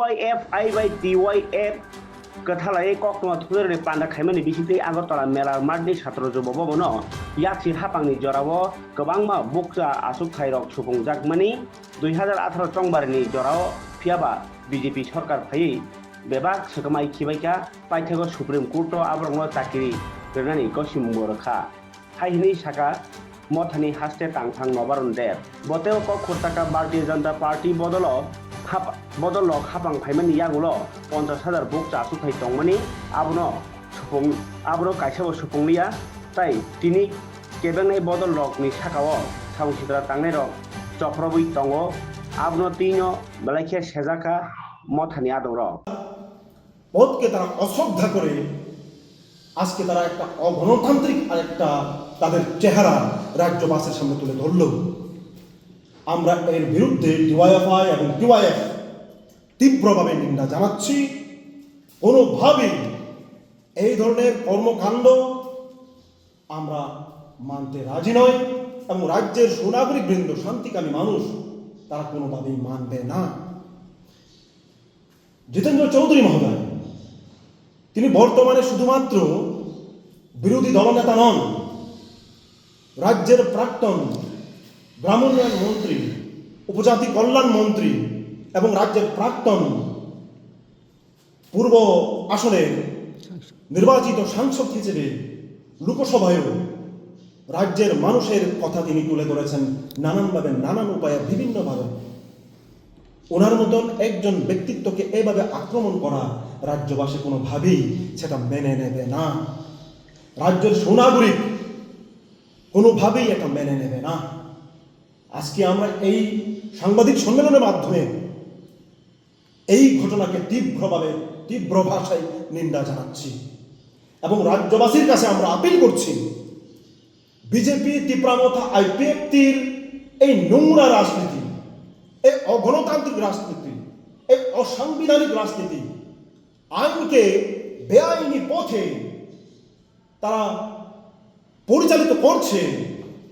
DYF আইবাই DYF गोथालायै कक्टमा थुगेरनि panda खायमानि बिसिते Agartala मेला मार्टनि Sartre जुब भवन याची हापांनि जराव गोबांमा बुकजा आसुक थाइरक सुफुंजाकमानि दुइ हाजार आठार' चंबारनि जराव फियाबा बिजेपि सरकार फायै बेबाक सोगोमाय खिबायका पाइथागो सुप्रिम कोर्ट आब्रंग चाकिरि रेनानि गसिम बरखा हाइनि साका मथानि हास्ते टांथां नबारन देर बतेव क खुर्ताका भारतीय जनता হাপা মদর লক হাপাং ফাইমানি ইয়াগুলো পঞ্চাশ হাজার বুক চাষু ফাই দংমানি আবনো সুপুং আবনো কাইসাবো সুপুংনিয়া তাই তিনি কেবেংনাই বদল রকনি সাকাও সামসিদ্রা সিতরা রক চক্রবই দঙ্গ আবনো তিন বেলাইখিয়া সেজাকা মথানি আদর রক তারা অশ্রদ্ধা করে আজকে তারা একটা অগণতান্ত্রিক আর একটা তাদের চেহারা রাজ্যবাসের সামনে তুলে ধরল আমরা এর বিরুদ্ধে ডিওয়াইএফআই এবং ডিওয়াইএফ তীব্রভাবে নিন্দা জানাচ্ছি। কোনোভাবেই এই ধরনের কর্মকাণ্ড আমরা মানতে রাজি নয় এবং রাজ্যের সুনাগরিক বৃন্দ শান্তিকামী মানুষ তারা কোনোভাবেই মানবে না। জিতেন্দ্র চৌধুরী মহোদয়, তিনি বর্তমানে শুধুমাত্র বিরোধী দলনেতা নন, রাজ্যের প্রাক্তন গ্রামোন্নয়ন মন্ত্রী, উপজাতি কল্যাণ মন্ত্রী এবং রাজ্যের প্রাক্তন পূর্ব আসনে নির্বাচিত সাংসদ হিসেবে লোকসভায়ও রাজ্যের মানুষের কথা তিনি তুলে ধরেছেন নানানভাবে, নানান উপায়ে, বিভিন্নভাবে। ওনার মতন একজন ব্যক্তিত্বকে এভাবে আক্রমণ করা রাজ্যবাসী কোনোভাবেই সেটা মেনে নেবে না। রাজ্যের সুনাগরিক কোনোভাবেই এটা মেনে নেবে না। আজকে আমরা এই সাংবাদিক সম্মেলনের মাধ্যমে এই ঘটনাকে তীব্রভাবে তীব্র ভাষায় নিন্দা জানাচ্ছি। এবং রাজ্যবাসীর কাছে আমরা আপিল করছি, বিজেপি তীব্রামথা আইপিএফটির এই নোংরা রাজনীতি, এই অগণতান্ত্রিক রাজনীতি, এই অসাংবিধানিক রাজনীতি আইনকে বেআইনি পথে তারা পরিচালিত করছে,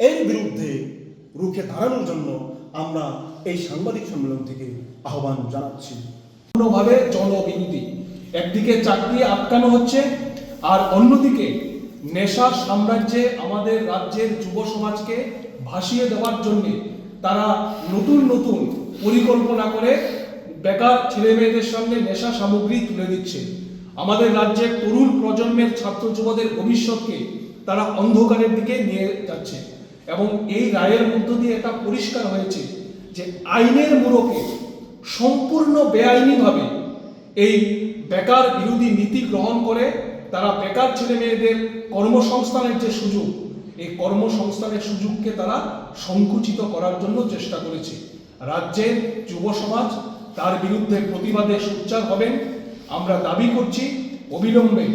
এর বিরুদ্ধে রুখে দাঁড়ানোর জন্য আমরা এই সাংবাদিক সম্মেলন থেকে আহ্বান জানাচ্ছি। সম্পূর্ণভাবে জনবিরোধী, একদিকে চাকরি আটকানো হচ্ছে, আর অন্যদিকে নেশার সাম্রাজ্যে আমাদের রাজ্যের যুব সমাজকে ভাসিয়ে দেওয়ার জন্য তারা নতুন নতুন পরিকল্পনা করে বেকার ছেলে মেয়েদের সামনে নেশা সামগ্রী তুলে দিচ্ছে। আমাদের রাজ্যের তরুণ প্রজন্মের ছাত্র যুবদের ভবিষ্যৎকে তারা অন্ধকারের দিকে নিয়ে যাচ্ছে। এবং এই রায়ের মধ্য দিয়ে এটা পরিষ্কার হয়েছে যে আইনের মোড়কে সম্পূর্ণ বেআইনিভাবে এই বেকার বিরোধী নীতি গ্রহণ করে তারা বেকার ছেলে মেয়েদের কর্মসংস্থানের যে সুযোগ, এই কর্মসংস্থানের সুযোগকে তারা সংকুচিত করার জন্য চেষ্টা করেছে। রাজ্যের যুব সমাজ তার বিরুদ্ধে প্রতিবাদে সোচ্চার হবেন। আমরা দাবি করছি, অবিলম্বে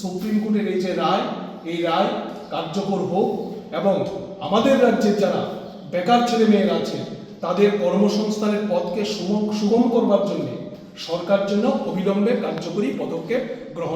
সুপ্রিম কোর্টের এই যে রায়, এই রায় কার্যকর হোক। এবং আমাদের রাজ্যে যারা বেকার ছেলে মেয়েরা আছে তাদের কর্মসংস্থানের পথকে সুগম করবার জন্য সরকার জন্য অবিলম্বে কার্যকরী পদক্ষেপ গ্রহণ